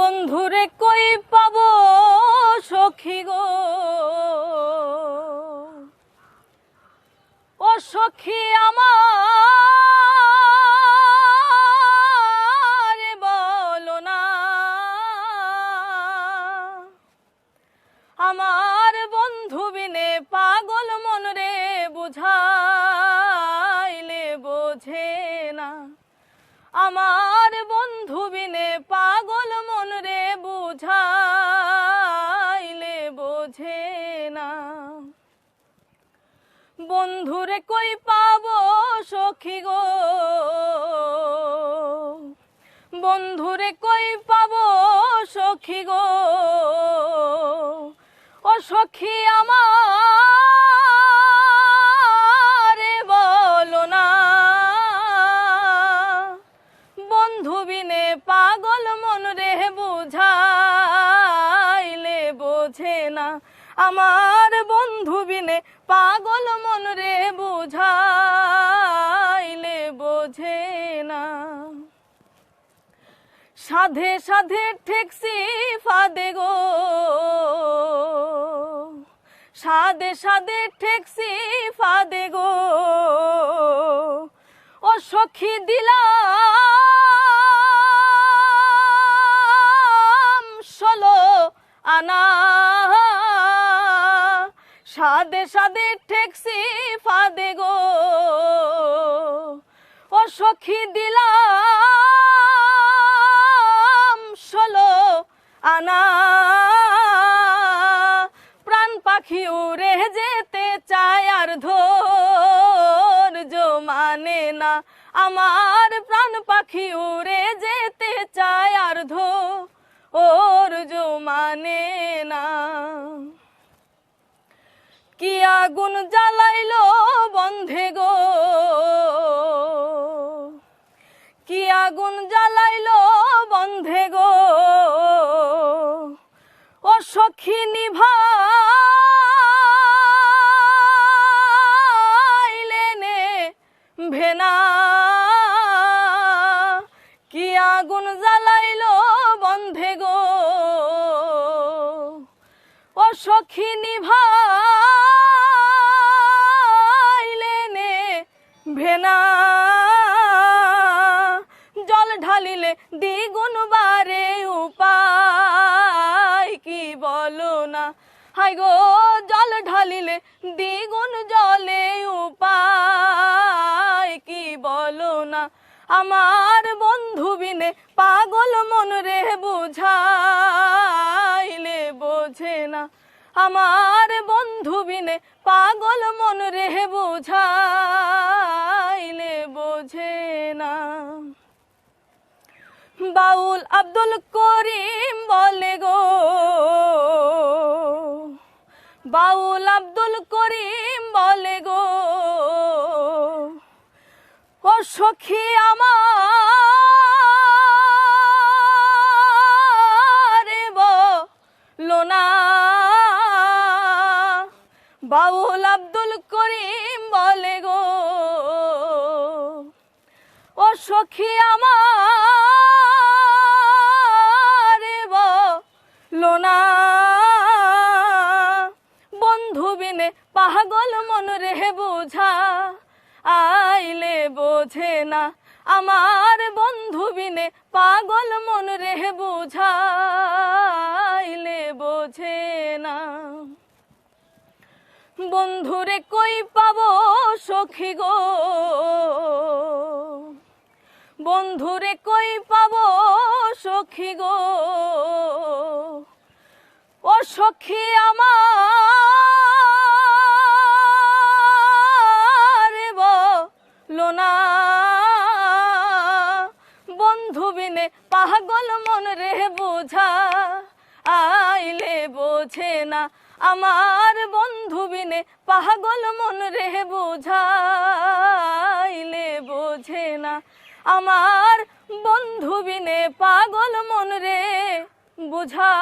বন্ধুরে কই পাব সখী গো? ও সখী আমার বলো না। আমার বন্ধুরে কই পাবো সখী গো? বন্ধুরে কই পাবো সখী গো? ও সখী আমার বলো না। বন্ধু বিনে পাগল মন রে বুঝাইলে বোঝে না। আমার বন্ধু বিনে পাগল সাধে সাধে ঠেকসি ফাদে গো। সাধে সাদে ঠেকসি ফাদে গো। ও সখী দিলাম ষোলো আনা। সাদে সাদে ঠেকসি ফাদে গো। ও সখী দিলাম না। আমার প্রাণ পাখি উড়ে যেতে চায় আর ধৈর্য মানে না। কি আগুন জ্বালাইলো বন্ধে গো? কি আগুন জ্বালাইলো বন্ধে গো? ও সখী নিভাইলে ও সখী নিভাইলে নে ভেনা। জল ঢালিলে দ্বিগুণ বারে উপায় কি বলো না? হাই গো, জল ঢালিলে দ্বিগুণ জলে উপায় কি বলো না? আমার বন্ধু বিনে পাগল মন রে আমার বন্ধু বিনে পাগল মন রে বুঝাইলে বোঝে না। বাউল আব্দুল করিম বলে গো, বাউল আব্দুল করিম বলে গো, ও সখী আমার সখী আমার লোনা বন্ধু বিনে পাগল মন রে বুঝা, আইলে বোঝে না। আমার বন্ধু বিনে পাগল মন রে বুঝাইলে বোঝে না। বন্ধুরে কই পাবো সখী গো? বন্ধুরে কই পাব সখী গো? ও সখী আমার বলো না। বন্ধু বিনে পাগল মন রে বোঝা, আইলে বোঝে না। আমার বন্ধু বিনে পাগল মন রে বোঝাইলে বোঝে না। আমার বন্ধু বিনে পাগল মন রে বুঝা